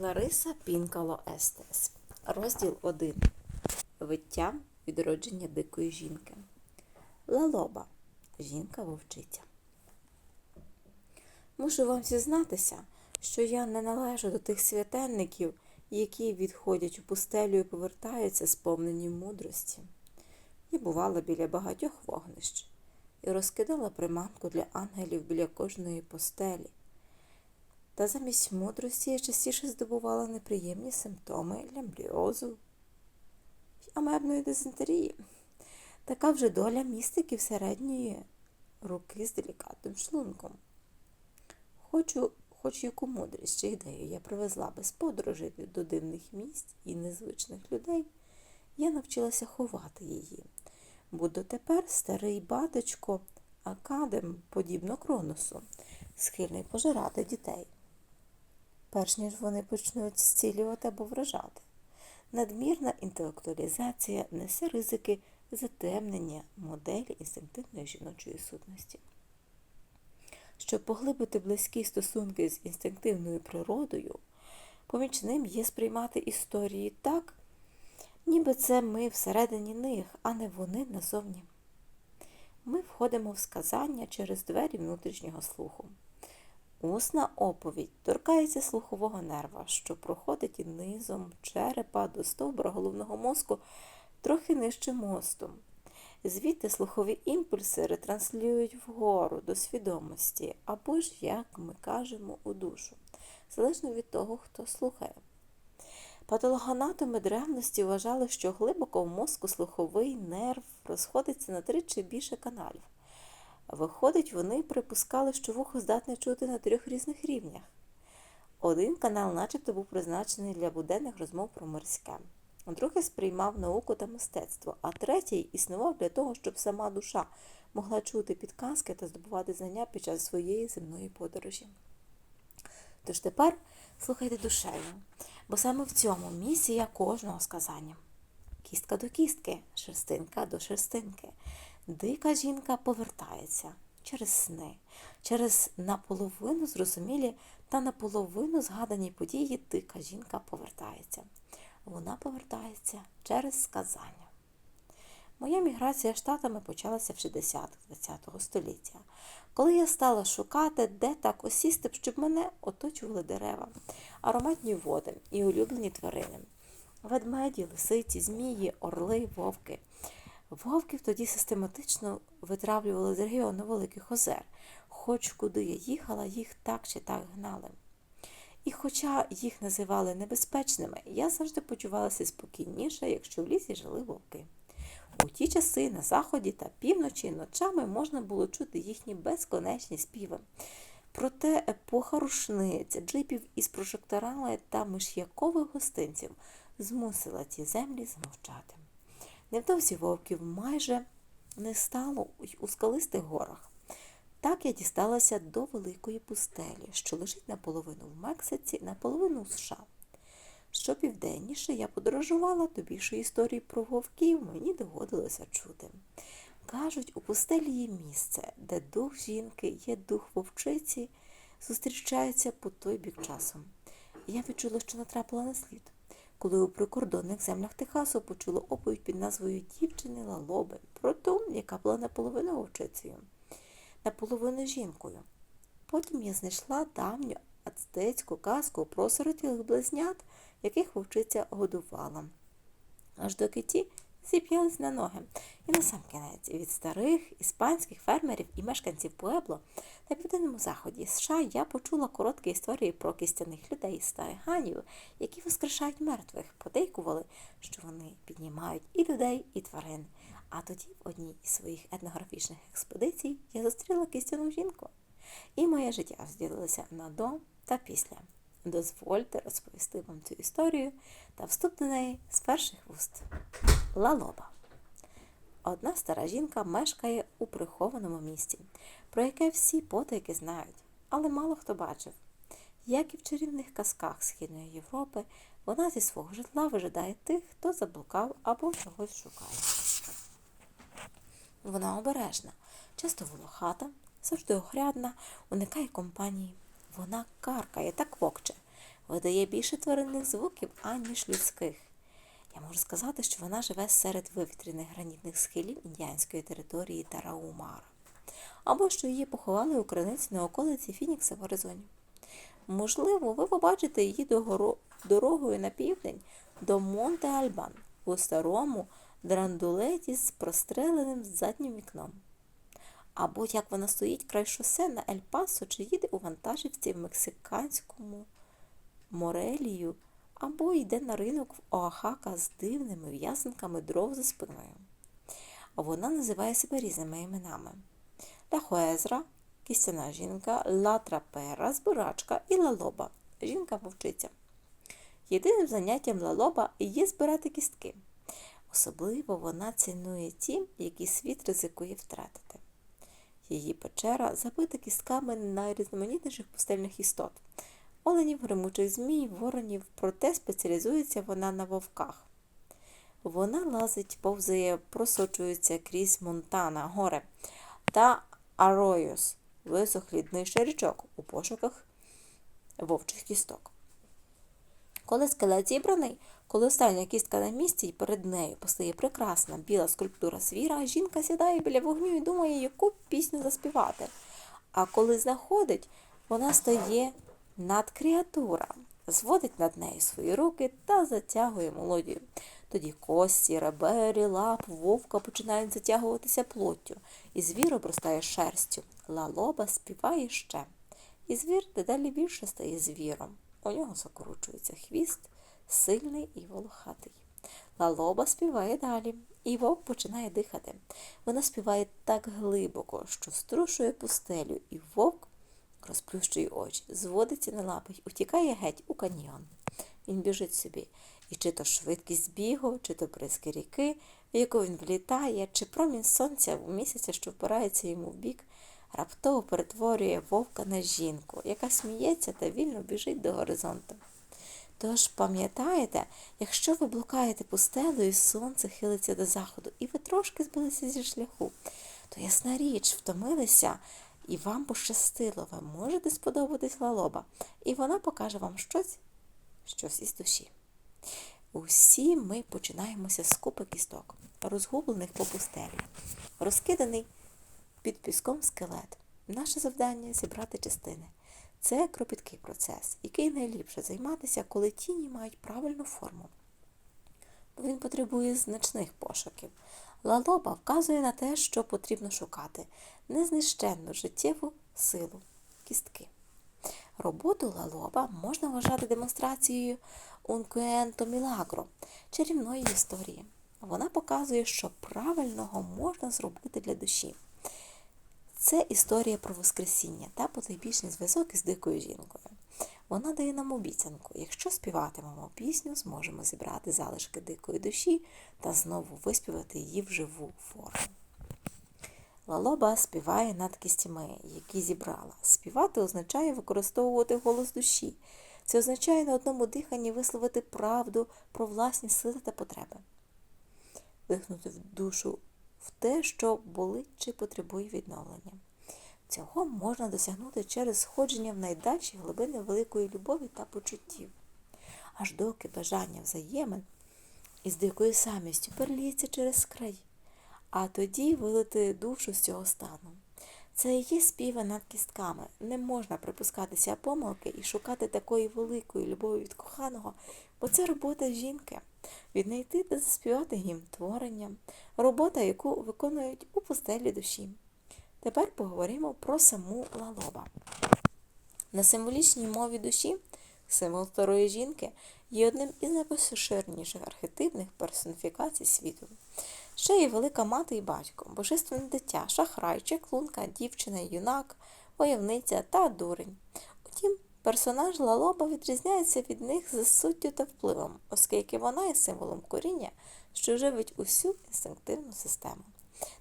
Лариса Пінкало Естес. Розділ 1. Виття відродження дикої жінки. Лалоба. Жінка вовчиця. Мушу вам зізнатися, що я не належу до тих святенників, які відходять у пустелю і повертаються сповнені мудрості. Я бувала біля багатьох вогнищ і розкидала приманку для ангелів біля кожної постелі. Та замість мудрості я частіше здобувала неприємні симптоми лямбліозу, амебної дизентерії. Така вже доля містиків середньої руки з делікатним шлунком. Хочу, хоч яку мудрість чи ідею я привезла без подорожей до дивних місць і незвичних людей, я навчилася ховати її. Бо дотепер старий батечко Академ, подібно Кроносу, схильний пожирати дітей перш ніж вони почнуть зцілювати або вражати. Надмірна інтелектуалізація несе ризики затемнення моделі інстинктивної жіночої сутності. Щоб поглибити близькі стосунки з інстинктивною природою, помічним є сприймати історії так, ніби це ми всередині них, а не вони назовні. Ми входимо в сказання через двері внутрішнього слуху. Усна оповідь торкається слухового нерва, що проходить низом черепа до стовбура головного мозку трохи нижче мосту. Звідти слухові імпульси ретранслюють вгору до свідомості, або ж, як ми кажемо, у душу, залежно від того, хто слухає. Патологоанатоми древності вважали, що глибоко в мозку слуховий нерв розходиться на три чи більше каналів. Виходить, вони припускали, що вухо здатне чути на трьох різних рівнях. Один канал начебто був призначений для буденних розмов про морське, другий сприймав науку та мистецтво, а третій існував для того, щоб сама душа могла чути підказки та здобувати знання під час своєї земної подорожі. Тож тепер слухайте душею, бо саме в цьому місія кожного сказання. Кістка до кістки, шерстинка до шерстинки. Дика жінка повертається через сни, через наполовину зрозумілі та наполовину згадані події дика жінка повертається. Вона повертається через сказання. Моя міграція штатами почалася в 60-х ХХ століття, коли я стала шукати, де так осісти, щоб мене оточували дерева, ароматні води і улюблені тварини. Ведмеді, лисиці, змії, орли, вовки. Вовків тоді систематично витравлювали з регіону Великих Озер, хоч куди я їхала, їх так чи так гнали. І хоча їх називали небезпечними, я завжди почувалася спокійніше, якщо в лісі жили вовки. У ті часи на заході та півночі ночами можна було чути їхні безконечні співи. Проте епоха рушниць, джипів із прожекторами та миш'якових гостинців змусила ті землі замовчати. Невдовзі вовків майже не стало у скалистих горах. Так я дісталася до великої пустелі, що лежить наполовину в Мексиці, наполовину в США. Що південніше я подорожувала, то більше історії про вовків мені доводилося чути. Кажуть, у пустелі є місце, де дух жінки є дух вовчиці, зустрічаються по той бік часу. Я відчула, що натрапила на слід коли у прикордонних землях Техасу почула оповідь під назвою Дівчини Лалоби про ту, яка була наполовину вовчицею, наполовину жінкою. Потім я знайшла давню ацтецьку казку про сиротілих близнят, яких вовчиця годувала. Аж доки ті зіп'ялись на ноги. І на сам кінець від старих іспанських фермерів і мешканців Пуебло на південному заході США я почула короткі історії про кістяних людей з тариганів, які воскрешають мертвих, подейкували, що вони піднімають і людей, і тварин. А тоді в одній із своїх етнографічних експедицій я зустріла кістяну жінку. І моє життя розділилося на до та після. Дозвольте розповісти вам цю історію та вступ до неї з перших вуст. Лалоба. Одна стара жінка мешкає у прихованому місті, про яке всі потайки знають, але мало хто бачив. Як і в чарівних казках Східної Європи, вона зі свого житла вижидає тих, хто заблукав або чогось шукає. Вона обережна, часто волохата, завжди огрядна, уникає компанії. Вона каркає так вокче. видає більше тваринних звуків, аніж людських. Я можу сказати, що вона живе серед вивітряних гранітних схилів індіанської території Тараумара, або що її поховали у криниці на околиці Фінікса в Аризоні. Можливо, ви побачите її дорогою на південь до Монте Альбан у старому драндулеті з простреленим заднім вікном. Або як вона стоїть край шосе на Ель-Пасо чи їде у вантажівці в мексиканському Морелію, або йде на ринок в Оахака з дивними в'язанками дров за спиною. Вона називає себе різними іменами. Ла Хуезра, кістяна жінка, Ла Трапера, збирачка і Лалоба, жінка-вовчиця. Єдиним заняттям Лалоба є збирати кістки. Особливо вона цінує ті, які світ ризикує втратити. Її печера забита кістками найрізноманітніших пустельних істот оленів, гримучих змій, воронів, проте спеціалізується вона на вовках. Вона лазить, повзає, просочується крізь Монтана, горе та Аройос, висохлий днищий річок у пошуках вовчих кісток. Коли скелет зібраний, коли остання кістка на місці і перед нею постає прекрасна біла скульптура свіра, жінка сідає біля вогню і думає, яку пісню заспівати. А коли знаходить, вона стає над креатура, зводить над нею свої руки та затягує мелодію. Тоді кості, ребері, лап, вовка починають затягуватися плоттю, і звір обростає шерстю. Лалоба співає ще. І звір дедалі більше стає звіром. У нього закручується хвіст, сильний і волохатий. Лалоба співає далі, і вовк починає дихати. Вона співає так глибоко, що струшує пустелю, і вовк розплющує очі, зводиться на лапи утікає геть у каньйон. Він біжить собі, і чи то швидкість бігу, чи то бризки ріки, в яку він влітає, чи промінь сонця в місяця, що впирається йому в бік, раптово перетворює вовка на жінку, яка сміється та вільно біжить до горизонту. Тож пам'ятаєте, якщо ви блукаєте пустелею, сонце хилиться до заходу, і ви трошки збилися зі шляху, то ясна річ, втомилися, і вам пощастило, ви можете сподобатись лалоба, і вона покаже вам щось, щось із душі. Усі ми починаємося з купи кісток, розгублених по пустелі, розкиданий під піском скелет. Наше завдання зібрати частини. Це кропіткий процес, який найліпше займатися, коли тіні мають правильну форму. Він потребує значних пошуків. Лалоба вказує на те, що потрібно шукати незнищенну життєву силу кістки. Роботу лалоба можна вважати демонстрацією ункуенто мілагро чарівної історії. Вона показує, що правильного можна зробити для душі. Це історія про Воскресіння та потайбічний зв'язок із дикою жінкою. Вона дає нам обіцянку, якщо співатимемо пісню, зможемо зібрати залишки дикої душі та знову виспівати її в живу форму. Лалоба співає над кістями, які зібрала. Співати означає використовувати голос душі. Це означає на одному диханні висловити правду про власні сили та потреби. Вдихнути в душу в те, що болить чи потребує відновлення. Цього можна досягнути через сходження в найдальші глибини великої любові та почуттів, аж доки бажання взаємин із дикою самістю переліється через край, а тоді вилити душу з цього стану. Це є співи над кістками. Не можна припускатися помилки і шукати такої великої любові від коханого, бо це робота жінки. Віднайти та заспівати гімн творення, робота, яку виконують у пустелі душі. Тепер поговоримо про саму лалоба. На символічній мові душі символ старої жінки є одним із найпоширеніших архетипних персоніфікацій світу. Ще є велика мати і батько, божественне дитя, шахрай, чеклунка, дівчина, юнак, войовниця та дурень. Утім, персонаж Лалоба відрізняється від них за суттю та впливом, оскільки вона є символом коріння, що живить усю інстинктивну систему.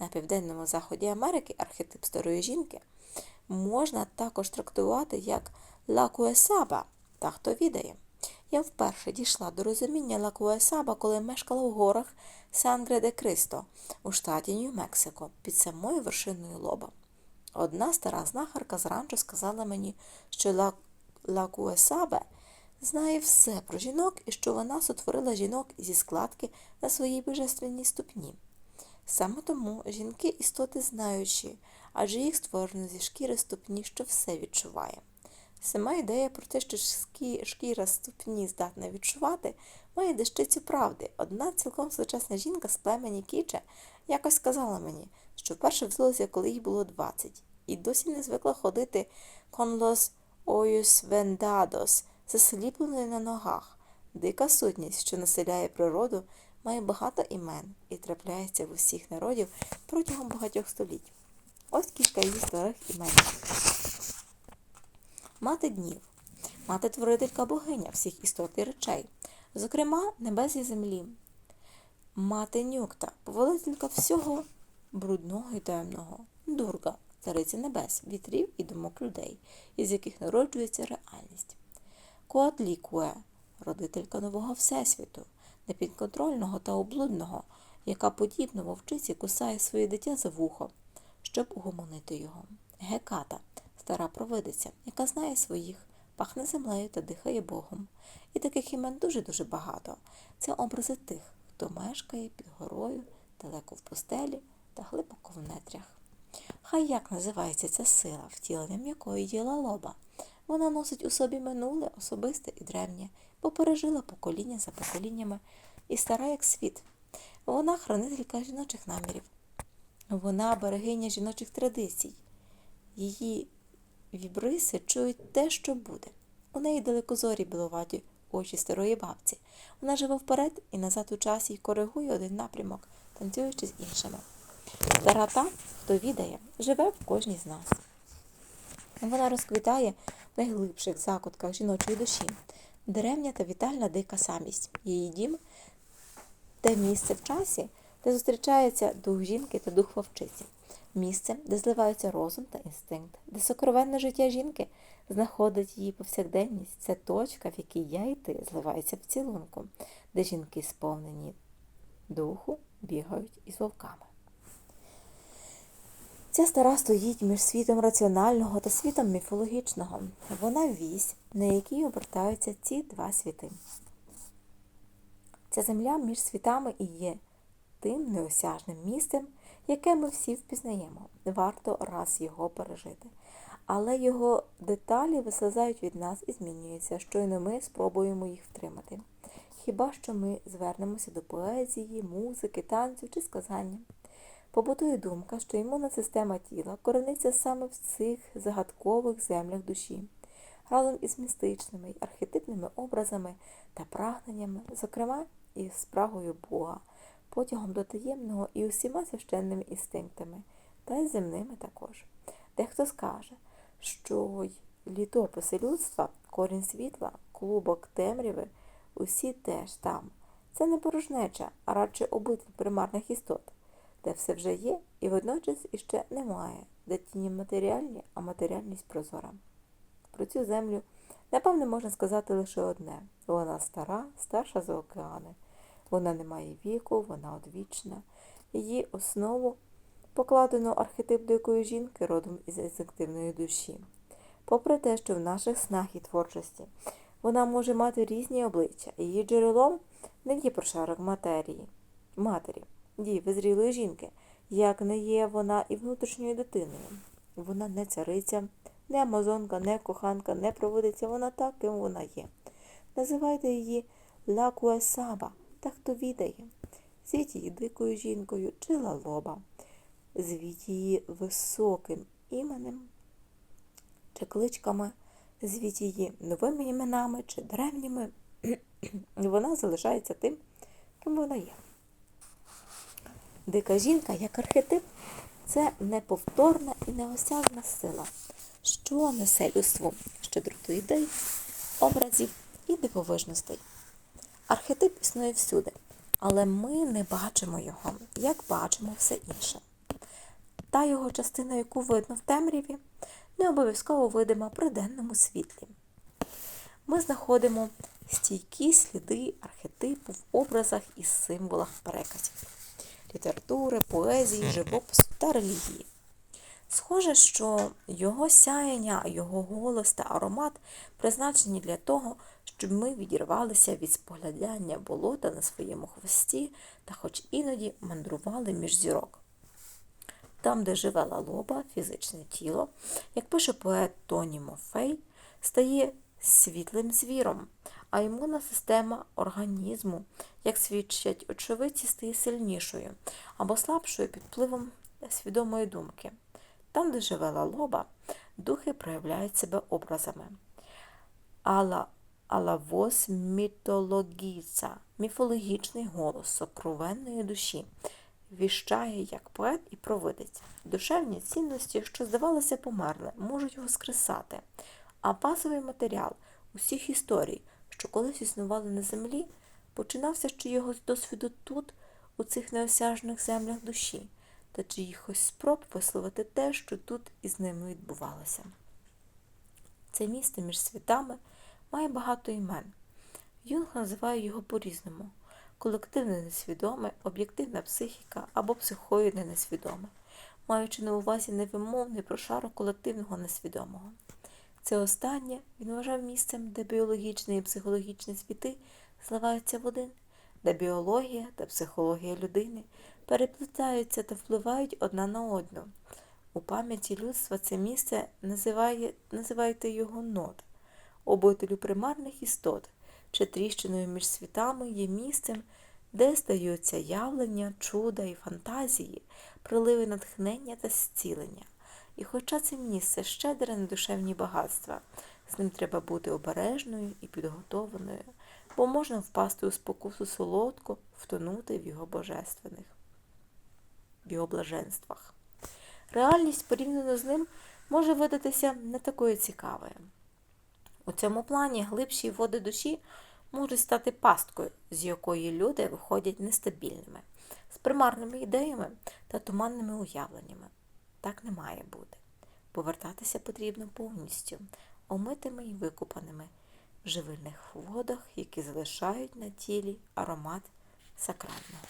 На південному заході Америки архетип старої жінки можна також трактувати як лакуесаба, та хто відає. Я вперше дійшла до розуміння лакуесаба, коли мешкала в горах Сангре де Кристо у штаті Нью-Мексико під самою вершиною лоба. Одна стара знахарка зранку сказала мені, що лакуесабе знає все про жінок і що вона сотворила жінок зі складки на своїй божественній ступні. Саме тому жінки істоти знаючі, адже їх створено зі шкіри ступні, що все відчуває. Сама ідея про те, що шкіра ступні здатна відчувати, має дещицю правди. Одна цілком сучасна жінка з племені Кіче якось сказала мені, що вперше взулася, коли їй було 20, і досі не звикла ходити con ojos vendados, засліпленою на ногах. Дика сутність, що населяє природу, має багато імен і трапляється в усіх народів протягом багатьох століть. Ось кілька її старих імен. Мати днів, мати творителька богиня всіх істот і речей, зокрема небес і землі. Мати нюкта, повелителька всього брудного і темного, дурга, цариця небес, вітрів і думок людей, із яких народжується реальність. Коатлікуе, родителька нового всесвіту, непідконтрольного та облудного, яка подібно вовчиці кусає своє дитя за вухо, щоб угомонити його. Геката, стара провидиця, яка знає своїх, пахне землею та дихає Богом. І таких імен дуже-дуже багато. Це образи тих, хто мешкає під горою, далеко в пустелі та глибоко в нетрях. Хай як називається ця сила, втіленням якої є лоба. Вона носить у собі минуле, особисте і древнє, бо пережила покоління за поколіннями і стара як світ. Вона хранителька жіночих намірів. Вона берегиня жіночих традицій. Її вібриси чують те, що буде. У неї далекозорі біловаті очі старої бабці. Вона живе вперед і назад у часі і коригує один напрямок, танцюючи з іншими. Та, хто відає, живе в кожній з нас. Вона розквітає в найглибших закутках жіночої душі, древня та вітальна дика самість. Її дім те місце в часі, де зустрічається дух жінки та дух вовчиці, місце, де зливаються розум та інстинкт, де сокровенне життя жінки знаходить її повсякденність. Це точка, в якій я і ти зливаються в цілунку, де жінки сповнені духу бігають із вовками. Ця стара стоїть між світом раціонального та світом міфологічного. Вона вісь, на якій обертаються ці два світи. Ця земля між світами і є тим неосяжним місцем, яке ми всі впізнаємо. Варто раз його пережити. Але його деталі вислизають від нас і змінюються, щойно ми спробуємо їх втримати. Хіба що ми звернемося до поезії, музики, танцю чи сказання. Побутує думка, що імунна система тіла корениться саме в цих загадкових землях душі, разом із містичними й архетипними образами та прагненнями, зокрема і з прагою Бога, потягом до таємного і усіма священними інстинктами, та й земними також. Дехто скаже, що й літописи людства, корінь світла, клубок темряви, усі теж там. Це не порожнеча, а радше обитель примарних істот де все вже є, і водночас іще немає, де тіні матеріальні, а матеріальність прозора. Про цю землю, напевне, можна сказати лише одне вона стара, старша за океани. Вона не має віку, вона одвічна. Її основу покладено архетип дикої жінки родом із інстинктивної душі. Попри те, що в наших снах і творчості вона може мати різні обличчя, її джерелом не є прошарок матерії, матері дій зрілої жінки, як не є вона і внутрішньою дитиною. Вона не цариця, не амазонка, не коханка, не проводиться, вона так, ким вона є. Називайте її Лакуесаба, та хто відає. Звіть її дикою жінкою чи лалоба. Звіть її високим іменем чи кличками, звіть її новими іменами чи древніми. Вона залишається тим, ким вона є. Дика жінка, як архетип, це неповторна і неосяжна сила, що несе людству щедроту ідей, образів і дивовижностей. Архетип існує всюди, але ми не бачимо його, як бачимо все інше. Та його частина, яку видно в темряві, не обов'язково видима при денному світлі. Ми знаходимо стійкі сліди архетипу в образах і символах переказів літератури, поезії, живопису та релігії. Схоже, що його сяєння, його голос та аромат призначені для того, щоб ми відірвалися від споглядання болота на своєму хвості та хоч іноді мандрували між зірок. Там, де живе лалоба, фізичне тіло, як пише поет Тоні Мофей, стає світлим звіром, а імунна система організму, як свідчать очевидці, стає сильнішою або слабшою під впливом свідомої думки. Там, де живе лалоба, духи проявляють себе образами. Ала Алавос мітологіца, міфологічний голос сокровенної душі, віщає як поет і провидець. Душевні цінності, що здавалося померли, можуть воскресати, а базовий матеріал усіх історій, що колись існували на землі, починався з досвіду тут, у цих неосяжних землях душі, та чиїхось спроб висловити те, що тут із ними відбувалося. Це місце між світами має багато імен. Юнг називає його по-різному колективне несвідоме, об'єктивна психіка або психоїдне несвідоме, маючи на увазі невимовний прошарок колективного несвідомого. Це останнє він вважав місцем, де біологічні і психологічні світи зливаються в один, де біологія та психологія людини переплітаються та впливають одна на одну. У пам'яті людства це місце називає, називайте його нод, обителю примарних істот, чи тріщиною між світами є місцем, де здаються явлення, чуда і фантазії, приливи натхнення та зцілення. І хоча це місце щедре на душевні багатства, з ним треба бути обережною і підготованою, бо можна впасти у спокусу солодко, втонути в його божественних, в його блаженствах. Реальність порівняно з ним може видатися не такою цікавою. У цьому плані глибші води душі можуть стати пасткою, з якої люди виходять нестабільними, з примарними ідеями та туманними уявленнями. Так не має бути. Повертатися потрібно повністю, омитими і викупаними в живильних водах, які залишають на тілі аромат сакрального.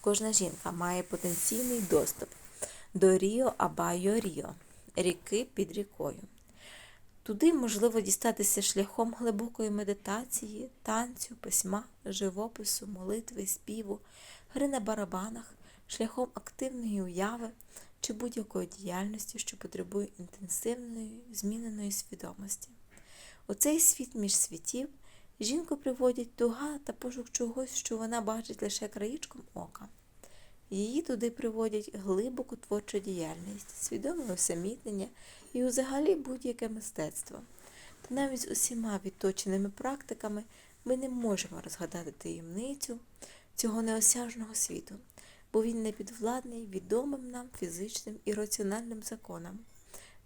Кожна жінка має потенційний доступ до Ріо Абайо Ріо, ріки під рікою. Туди можливо дістатися шляхом глибокої медитації, танцю, письма, живопису, молитви, співу, гри на барабанах, шляхом активної уяви чи будь-якої діяльності, що потребує інтенсивної, зміненої свідомості. У цей світ між світів жінку приводять туга та пошук чогось, що вона бачить лише країчком ока. Її туди приводять глибоку творчу діяльність, свідоме усамітнення і взагалі будь-яке мистецтво. Та навіть з усіма відточеними практиками ми не можемо розгадати таємницю цього неосяжного світу, бо він не підвладний відомим нам фізичним і раціональним законам.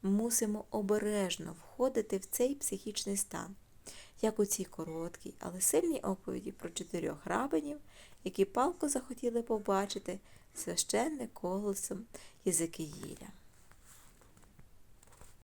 Мусимо обережно входити в цей психічний стан, як у цій короткій, але сильній оповіді про чотирьох рабинів, які палко захотіли побачити священне колесом Єзекиїля.